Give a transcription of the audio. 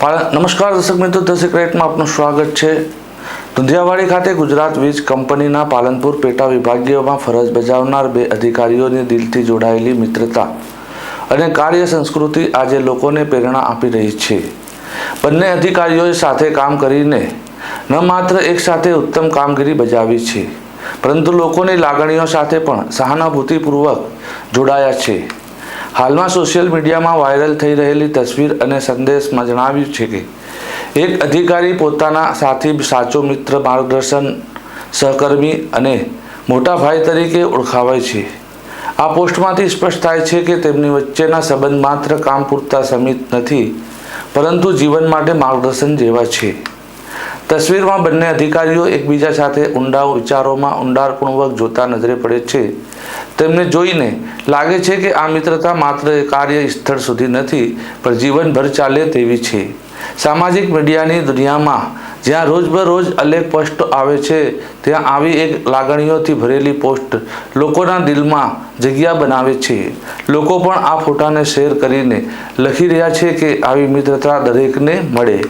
નમસ્કાર દર્શક મિત્રો, ધ સિક્રેટમાં આપનું સ્વાગત છે. ધુંધિયાવાડી ખાતે ગુજરાત વીજ કંપનીના પાલનપુર પેટા વિભાગીયમાં ફરજ બજાવનાર બે અધિકારીઓની દિલથી જોડાયેલી મિત્રતા અને કાર્ય સંસ્કૃતિ આજે લોકોને પ્રેરણા આપી રહી છે. બંને અધિકારીઓએ સાથે કામ કરીને ન માત્ર એક સાથે ઉત્તમ કામગીરી બજાવી છે, પરંતુ લોકોની લાગણીઓ સાથે પણ સહાનુભૂતિપૂર્વક જોડાયા છે. હાલમાં સોશિયલ મીડિયામાં વાયરલ થઈ રહેલી તસવીર અને સંદેશમાં જણાવ્યું છે કે, એક અધિકારી પોતાના સાથી, સાચો મિત્ર, માર્ગદર્શન, સહકર્મી અને મોટા ભાઈ તરીકે ઓળખાવાય છે. આ પોસ્ટમાંથી સ્પષ્ટ થાય છે કે તેમની વચ્ચેના સંબંધ માત્ર કામ પૂરતા સમિત નથી, પરંતુ જીવન માટે માર્ગદર્શન જેવા છે. તસવીરમાં બંને અધિકારીઓ એકબીજા સાથે ઊંડા વિચારોમાં ઊંડાણપૂર્વક જોતા નજરે પડે છે. તેમને જોઈને લાગે છે કે આ મિત્રતા માત્ર કાર્ય સ્થળ સુધી નથી, પણ જીવનભર ચાલે તેવી છે. સામાજિક મીડિયાની દુનિયામાં જ્યાં રોજબરોજ અનેક પોસ્ટ આવે છે, ત્યાં આવી એક લાગણીઓથી ભરેલી પોસ્ટ લોકોના દિલમાં જગ્યા બનાવે છે. લોકો પણ આ ફોટાને શેર કરીને લખી રહ્યા છે કે આવી મિત્રતા દરેકને મળે.